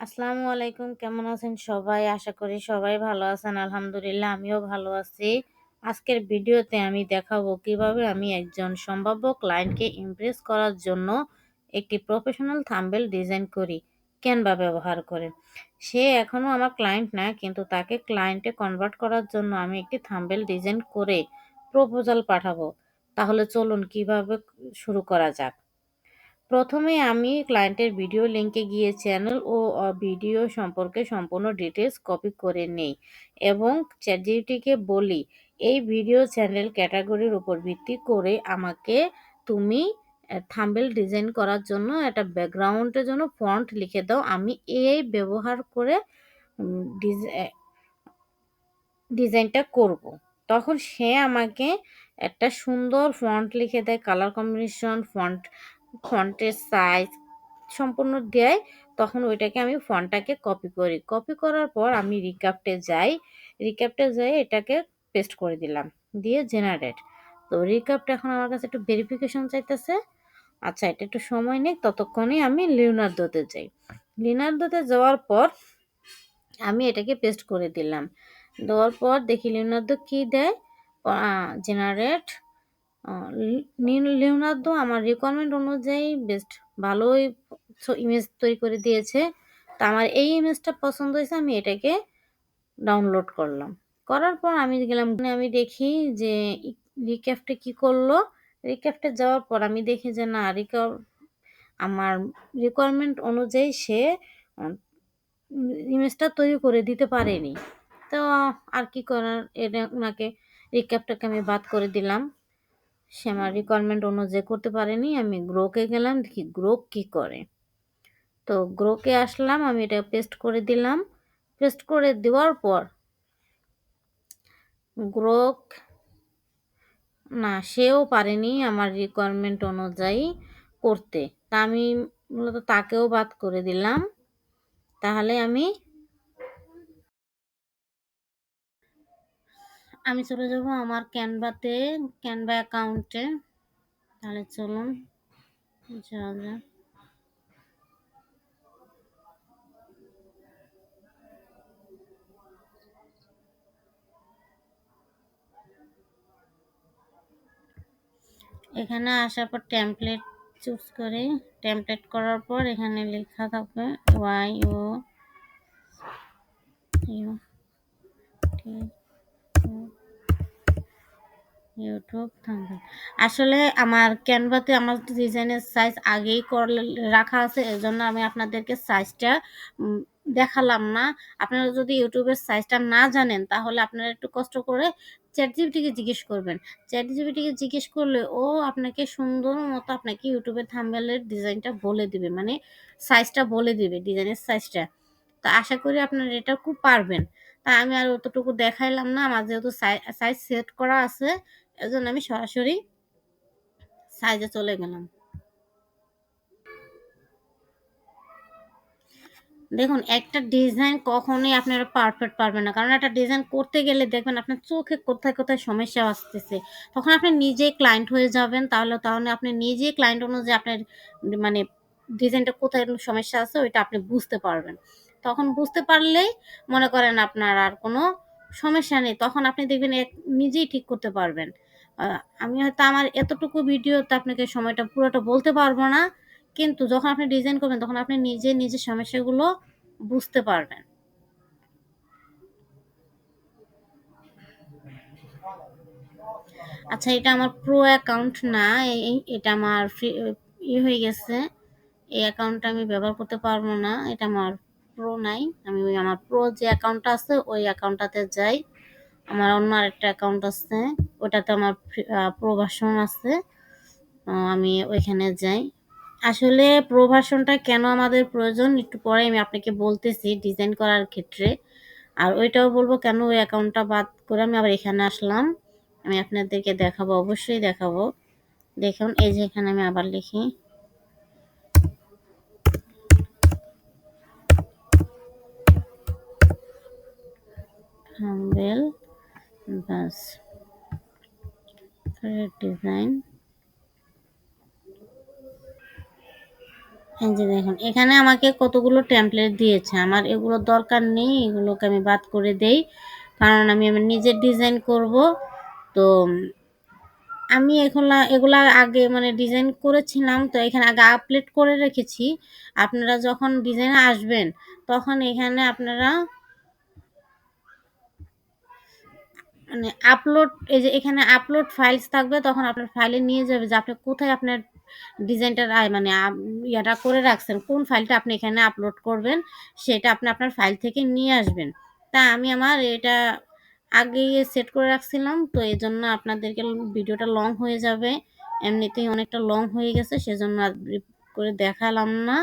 আসসালামু আলাইকুম, কেমন আছেন সবাই? আশা করি সবাই ভালো আছেন, আলহামদুলিল্লাহ, আমিও ভালো আছি। আজকের ভিডিওতে আমি দেখাবো কীভাবে আমি একজন সম্ভাব্য ক্লায়েন্টকে ইমপ্রেস করার জন্য একটি প্রফেশনাল থাম্বেল ডিজাইন করি ক্যানভা ব্যবহার করে। সে এখনও আমার ক্লায়েন্ট না, কিন্তু তাকে ক্লায়েন্টে কনভার্ট করার জন্য আমি একটি থাম্বেল ডিজাইন করে প্রপোজাল পাঠাবো। তাহলে চলুন কীভাবে শুরু করা যাক। প্রথমে আমি ক্লায়েন্টের ভিডিও লিঙ্কে গিয়ে চ্যানেল ও ভিডিও সম্পর্কে সম্পূর্ণ ডিটেলস কপি করে নেই এবং চ্যাটজিটিকে বলি, এই ভিডিও চ্যানেল ক্যাটাগরির উপর ভিত্তি করে আমাকে তুমি থাম্বেল ডিজাইন করার জন্য একটা ব্যাকগ্রাউন্ডের জন্য ফন্ট লিখে দাও আমি এই ব্যবহার করে ডিজাইনটা করব। তখন সে আমাকে একটা সুন্দর ফন্ট লিখে দেয় কালার কম্বিনেশন ফন্ট ফন্টের সাইজ সম্পূর্ণ দেয়, তখন ওইটাকে আমি ফন্টটাকে কপি করি। কপি করার পর আমি রিকাপ্টে যাই রিকাপ্টে যাই এটাকে পেস্ট করে দিলাম, দিয়ে জেনারেট তো রিকাপ্টে এখন আমার কাছে একটু ভেরিফিকেশন চাইতেছে। আচ্ছা এটা একটু সময় নেই ততক্ষণে আমি লিওনার্দোতে যাই। লিওনার্দোতে যাওয়ার পর আমি এটাকে পেস্ট করে দিলাম। দেওয়ার পর দেখি লিওনার্দো কী দেয়? জেনারেট লিওনার্দো আমার রিকোয়ারমেন্ট অনুযায়ী বেস্ট ভালোই ইমেজ তৈরি করে দিয়েছে। তা আমার এই ইমেজটা পছন্দ হয়েছে, আমি এটাকে ডাউনলোড করলাম। করার পর আমি গেলাম, আমি দেখি যে রিক্যাফটে কি করল। রিক্যাফটে যাওয়ার পর আমি দেখি যে না রিকা আমার রিকোয়ারমেন্ট অনুযায়ী সে ইমেজটা তৈরি করে দিতে পারেনি। তো আর কি করার এটা ওনাকে রিক্যাপটাকে আমি বাদ করে দিলাম। সে আমার রিকোয়ারমেন্ট অনুযায়ী করতে পারেনি, আমি গ্রোকে গেলাম, দেখি গ্রো কী করে? তো গ্রোকে আসলাম, আমি এটা পেস্ট করে দিলাম। পেস্ট করে দেওয়ার পর গ্রোক না, সেও পারেনি আমার রিকোয়ারমেন্ট অনুযায়ী করতে। তা আমি মূলত তাকেও বাদ করে দিলাম। তাহলে আমি আমি চলে যাব আমার ক্যানভাতে ক্যানভা অ্যাকাউন্টে তাহলে চলুন এখানে আসার পর টেমপ্লেট চুজ করে। টেমপ্লেট করার পর এখানে লেখা থাকবে Y O U YouTube thumbnail আসলে আমার ক্যানভাতে আমার ডিজাইনের সাইজ আগেই করলে রাখা আছে, এজন্য আমি আপনাদেরকে সাইজটা দেখালাম না। আপনারা যদি ইউটিউবের সাইজটা না জানেন, তাহলে আপনারা একটু কষ্ট করে চ্যাট জিবিটিকে জিজ্ঞেস করবেন। চ্যাট জিবিটিকে জিজ্ঞেস করলে ও আপনাকে সুন্দর মতো আপনাকে ইউটিউবের থাম্বেলের ডিজাইনটা বলে দিবে মানে সাইজটা বলে দিবে ডিজাইনের সাইজটা তো আশা করি আপনারা এটা খুব পারবেন। তা আমি আর অতটুকু দেখাইলাম না। আমার যেহেতু সাইজ সেট করা আছে, এজন্য আমি সরাসরি সাইজে চলে গেলাম। দেখুন, একটা ডিজাইন কখনোই আপনারা পারফেক্ট পারবেন না। কারণ একটা ডিজাইন করতে গেলে দেখবেন আপনার চোখে কোথায় কোথায় সমস্যা আসতেছে। তখন আপনি নিজেই ক্লায়েন্ট হয়ে যাবেন। তাহলে তাহলে আপনি নিজেই ক্লায়েন্ট অনুযায়ী আপনার মানে ডিজাইনটা কোথায় সমস্যা আছে, ওইটা আপনি বুঝতে পারবেন। তখন বুঝতে পারলেই মনে করেন আপনার আর কোনো সমস্যা নেই। তখন আপনি দেখবেন নিজেই ঠিক করতে পারবেন। আমি হয়তো আমার এতটুকু ভিডিওতে আপনাকে সময়টা পুরোটা বলতে পারব না, কিন্তু যখন আপনি ডিজাইন করবেন, তখন আপনি নিজে নিজের সমস্যাগুলো বুঝতে পারবেন। আচ্ছা এটা আমার প্রো অ্যাকাউন্ট না এটা আমার ফ্রি ই হয়ে গেছে। এই অ্যাকাউন্টটা আমি ব্যবহার করতে পারব না, এটা আমার প্রো নাই। আমি ওই আমার প্রো যে অ্যাকাউন্টটা আছে, ওই অ্যাকাউন্টটাতে যাই। আমার অন্য আরেকটা অ্যাকাউন্ট আছে, ওটাতে আমার প্রো প্রভাষণ আছে। আমি ওইখানে যাই। আসলে প্রো প্রভাষণটা কেন আমাদের প্রয়োজন? একটু পরে আমি আপনাকে বলতেছি ডিজাইন করার ক্ষেত্রে। আর ওইটাও বলব কেন ওই অ্যাকাউন্টটা বাদ করে আমি আবার এখানে আসলাম। আমি আপনাদেরকে দেখাবো, অবশ্যই দেখাবো। দেখুন, এই যে এখানে আমি আবার লিখি। হাম্বেল বাস ডিজাইন এই যে দেখুন, এখানে আমাকে কতগুলো টেমপ্লেট দিয়েছে। আমার এগুলো দরকার নেই, এগুলোকে আমি বাদ করে দেই। কারণ আমি আমার নিজের ডিজাইন করব। তো, আমি এগুলা এগুলা আগে মানে ডিজাইন করেছিলাম, তো এখানে আগে আপলোড করে রেখেছি। আপনারা যখন ডিজাইন আসবেন, তখন এখানে আপনারা মানে আপলোড এই যে এখানে আপলোড ফাইলস থাকবে, তখন আপনার ফাইলে নিয়ে যাবে যে আপনি কোথায় আপনার ডিজাইনটা মানে ইয়াটা করে রাখছেন, কোন ফাইলটা আপনি এখানে আপলোড করবেন, সেটা আপনি আপনার ফাইল থেকে নিয়ে আসবেন। তা আমি আমার এটা আগে সেট করে রাখছিলাম, তো এই জন্য আপনাদেরকে ভিডিওটা লং হয়ে যাবে। এমনিতেই অনেকটা লং হয়ে গেছে, সেজন্য আর করে দেখালাম না।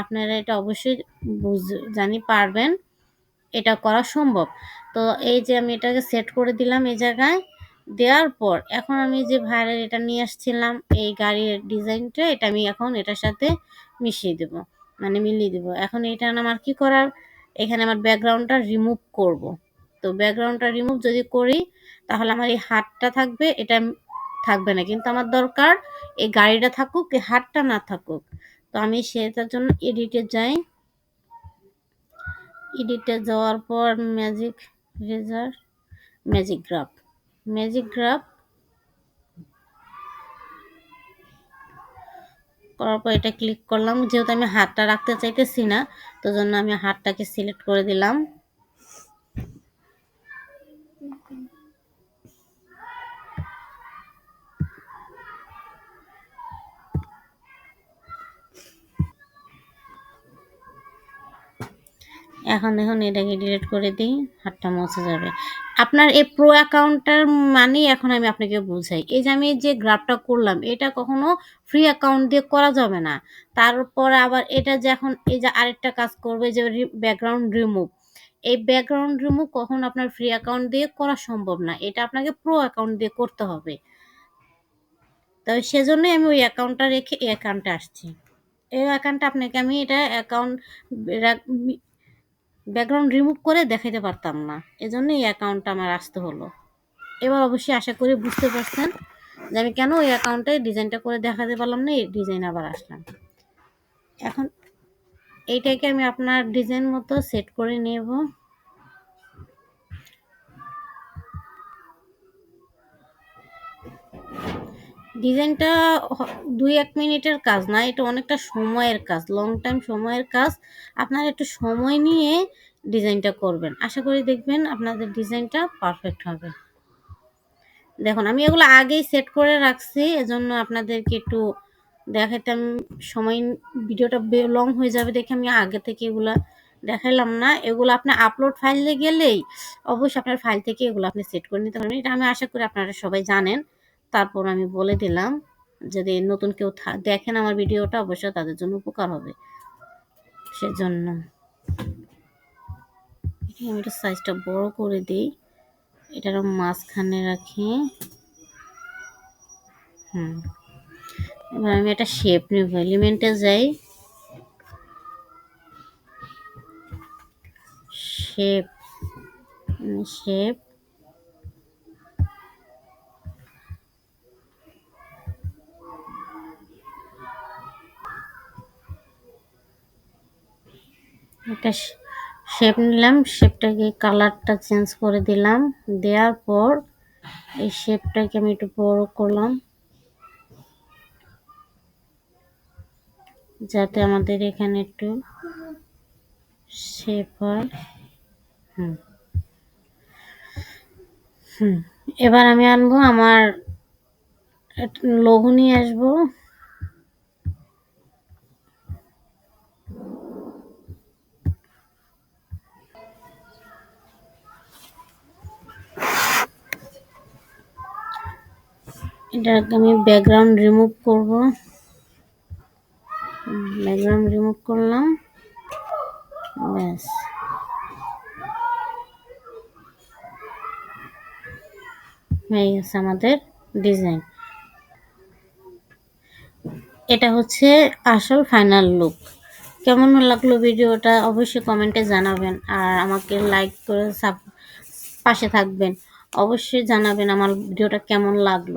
আপনারা এটা অবশ্যই বুঝ, জানি পারবেন, এটা করা সম্ভব। তো এই যে আমি এটাকে সেট করে দিলাম এই জায়গায়, দেওয়ার পর এখন আমি যে ভাইয়ের এটা নিয়ে আসছিলাম, এই গাড়ির ডিজাইনটা, এটা আমি এখন এটার সাথে মিশিয়ে দেব মানে মিলিয়ে দেব। এখন এটা আমার কি করার, এখানে আমার ব্যাকগ্রাউন্ডটা রিমুভ করব। তো ব্যাকগ্রাউন্ডটা রিমুভ যদি করি, তাহলে আমার এই হাতটা থাকবে, এটা থাকবে না। কিন্তু আমার দরকার এই গাড়িটা থাকুক, এই হাতটা না থাকুক। তো আমি সেটার জন্য এডিটে যাই। এডিটে যাওয়ার পর magic eraser magic grab magic grab করার পর এটা ক্লিক করলাম। যেহেতু আমি হাতটা রাখতে চাইতেছি না, তো জন্য আমি হাতটাকে সিলেক্ট করে দিলাম। এখন দেখুন এটাকে ডিলিট করে দিই, হাতটা মুছে যাবে। আপনার এই প্রো অ্যাকাউন্টটার মানেই এখন আমি আপনাকে বুঝাই। এই যে আমি যে গ্রাফটা করলাম, এটা কখনো ফ্রি অ্যাকাউন্ট দিয়ে করা যাবে না। তারপর আবার এটা যে এখন এই যে আরেকটা কাজ করবে, যে ব্যাকগ্রাউন্ড রিমুভ এই ব্যাকগ্রাউন্ড রিমুভ কখন আপনার ফ্রি অ্যাকাউন্ট দিয়ে করা সম্ভব না। এটা আপনাকে প্রো অ্যাকাউন্ট দিয়ে করতে হবে। তবে সেজন্যই আমি ওই অ্যাকাউন্টটা রেখে এই অ্যাকাউন্টে আসছি। এই অ্যাকাউন্টটা আপনাকে আমি এটা অ্যাকাউন্ট ব্যাকগ্রাউন্ড রিমুভ করে দেখাইতে পারতাম না। এজন্য এই অ্যাকাউন্টটা আমার আসতে হলো। এবার অবশ্যই আশা করি বুঝতে পারছেন যে আমি কেন ওই অ্যাকাউন্টে ডিজাইনটা করে দেখাতে পারলাম না, এই ডিজাইন আবার আসলাম। এখন এইটাকে আমি আপনার ডিজাইন মতো সেট করে নেব। ডিজাইনটা দুই এক মিনিটের কাজ না, এটা অনেকটা সময়ের কাজ লং টাইম সময়ের কাজ। আপনারা একটু সময় নিয়ে ডিজাইনটা করবেন। আশা করি দেখবেন আপনাদের ডিজাইনটা পারফেক্ট হবে। দেখুন, আমি এগুলো আগেই সেট করে রাখছি, এজন্য আপনাদেরকে একটু দেখাতে আমি সময়, ভিডিওটা লং হয়ে যাবে দেখে আমি আগে থেকে এগুলো দেখাইলাম না। এগুলো আপনি আপলোড ফাইলে গেলেই অবশ্যই আপনার ফাইল থেকে এগুলো আপনি সেট করে নিতে পারবেন। এটা আমি আশা করি আপনারা সবাই জানেন। তারপর আমি বলে দিলাম যদি নতুন কেউ দেখেন আমার ভিডিওটা, অবশ্যই তাদের জন্য উপকার হবে। সেজন্য আমি একটু সাইজটা বড় করে দিই। এটার মাঝখানে রাখি। হুম। এবার আমি একটা শেপ নেব। এলিমেন্টে যাই। শেপ শেপ একটা শেপ নিলাম শেপটাকে কালারটা চেঞ্জ করে দিলাম। দেওয়ার পর এই শেপটাকে আমি একটু বড় করলাম। যাতে আমাদের এখানে একটু শেপ হয়। হুম। হুম। এবার আমি আনব, আমার লঘু নিয়ে আসব। এটাকে আমি ব্যাকগ্রাউন্ড রিমুভ করব। ব্যাকগ্রাউন্ড রিমুভ করলাম। ব্যাস। হয়ে গেছে আমাদের ডিজাইন এটা হচ্ছে আসল ফাইনাল লুক কেমন লাগল ভিডিওটা অবশ্যই কমেন্টে জানাবেন আর আমাকে লাইক করে পাশে থাকবেন। অবশ্যই জানাবেন আমার ভিডিওটা কেমন লাগল।